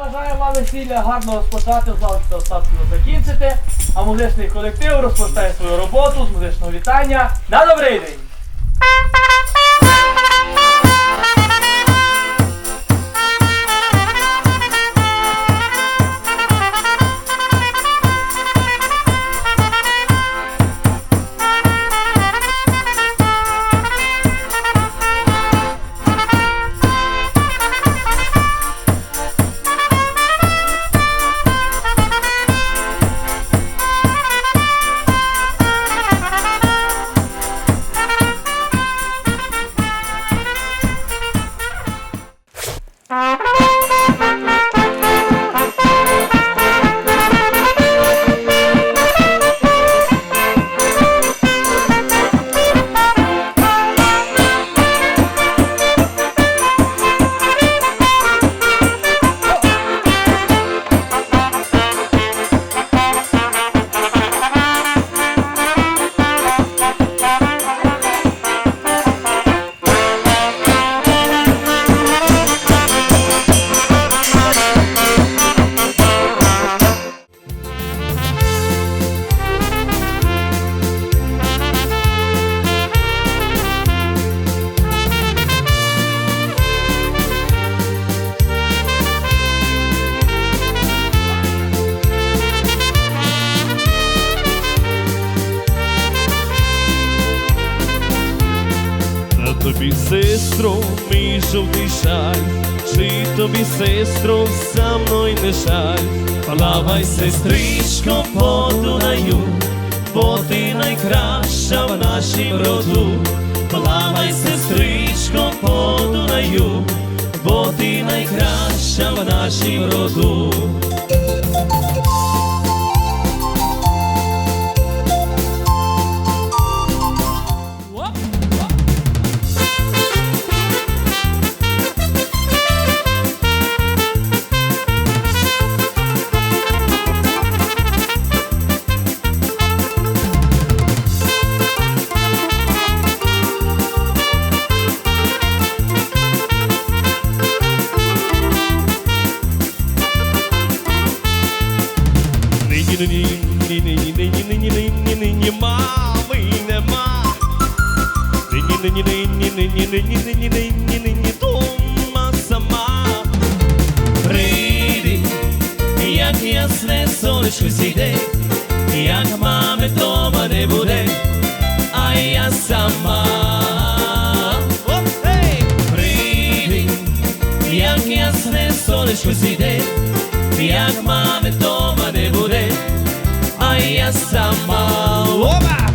бажаю вам весілля гарно розпочати, завжди остатку закінчити. А музичний колектив розпочинає свою роботу з музичного вітання. На добрий день! Жовтий шаль, чи тобі, сестро, за мною не жаль, плавай, сестричко, по Дунаю, бо ти найкраща в нашім роду, плавай, сестричко, по Дунаю, бо ти найкраща в нашім роду. Нині, нині, нині, нині, нині, нині, мами нема. Нині, нині, нині, нині, нині, нині, нині, нині, дома сама. Прийди, як ясне сонечко зійде, як мами дома не буде, а я сама. Прийди, як ясне сонечко зійде, як мами дома не буде, сама. Опа!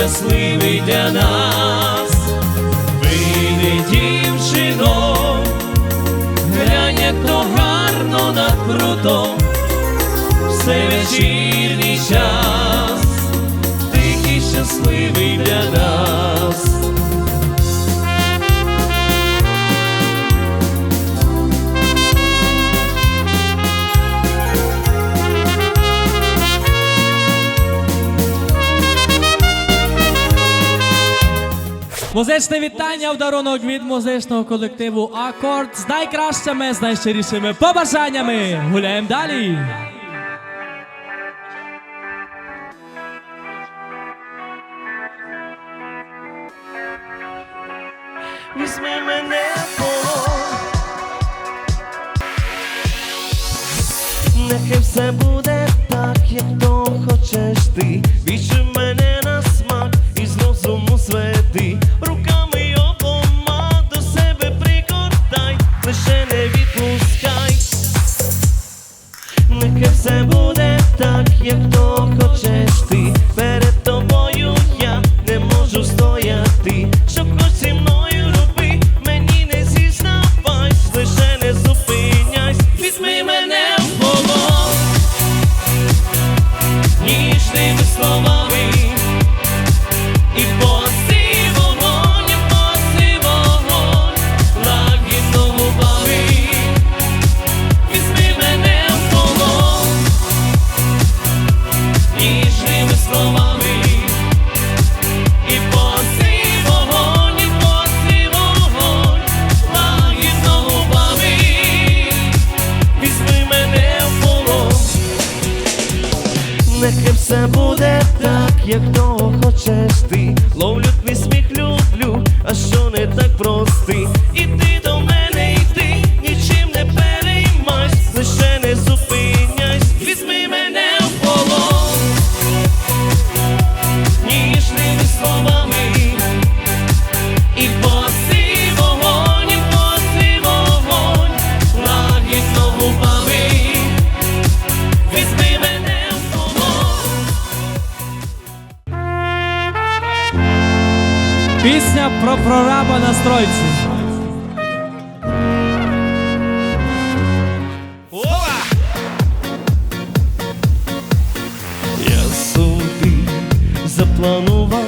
Щасливий для нас, вийди дівчино, глянь, як то гарно над прудом. все вечірній час, тихий щасливий для нас. Музичне вітання в дарунок від музичного колективу Акорд з найкращими, з найщирішими побажаннями. Гуляємо далі. Візьми мене. Нехай все буде так, як то хочеш ти. Вічи як того хочеш ти. Ловлю твій сміх, люблю, а що не так прости. Пісня про прораба на стройці. Я собі запланував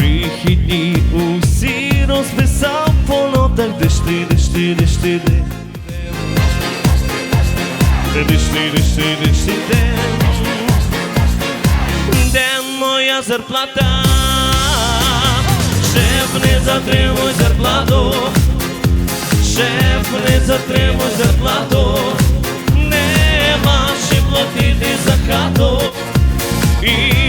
вихідні усі розписав по нотах, де ж ти, де ж ти, де ж ти. Де де ж ти, де ж ти, де ж ти, де. Де моя зарплата? Шеф, не затримуй зарплату. Шеф, не затримуй зарплату, нема ще платити за хату і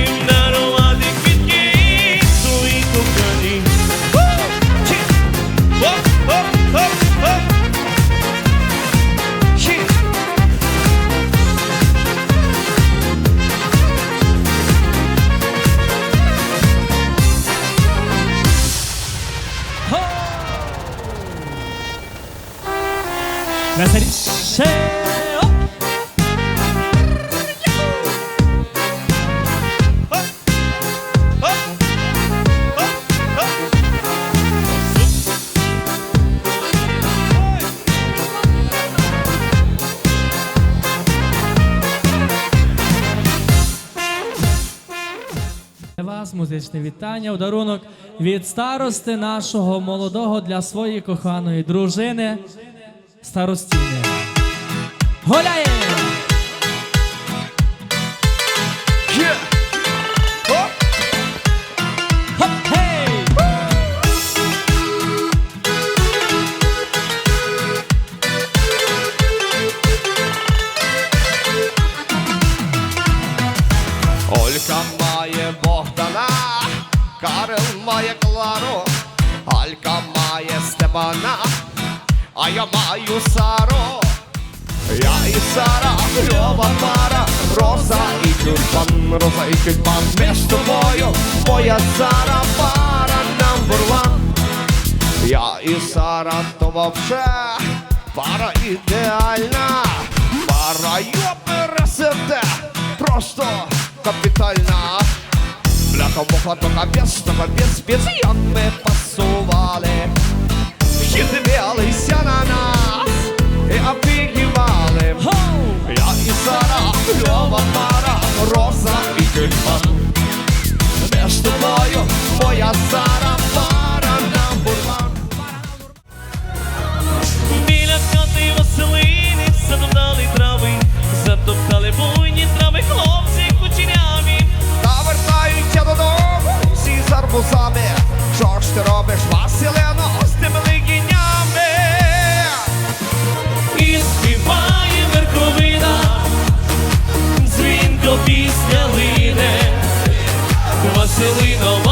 Музичне вітання, ударунок від старости нашого молодого для своєї коханої дружини старостіни. Гуляємо! Хоп! Олька має Клару, Алька має Степана, а я маю Сару. Я і Сара, кльова пара, Роза і тюльпан, Роза і тюльпан, з тобою, моя Сара, пара number one. Я і Сара, то вообще пара ідеальна, пара йопересете, просто капітальна. Бляха, муха, тоха без, тоха без, без ми пасували. І дивилися на нас І обігівали Я і Сара, Льова Мара, Роза і Кельман Між тобою моя Сара ти робиш, Василино, з тими легінями? І співає верховина, дзвінко пісня лине, Василинова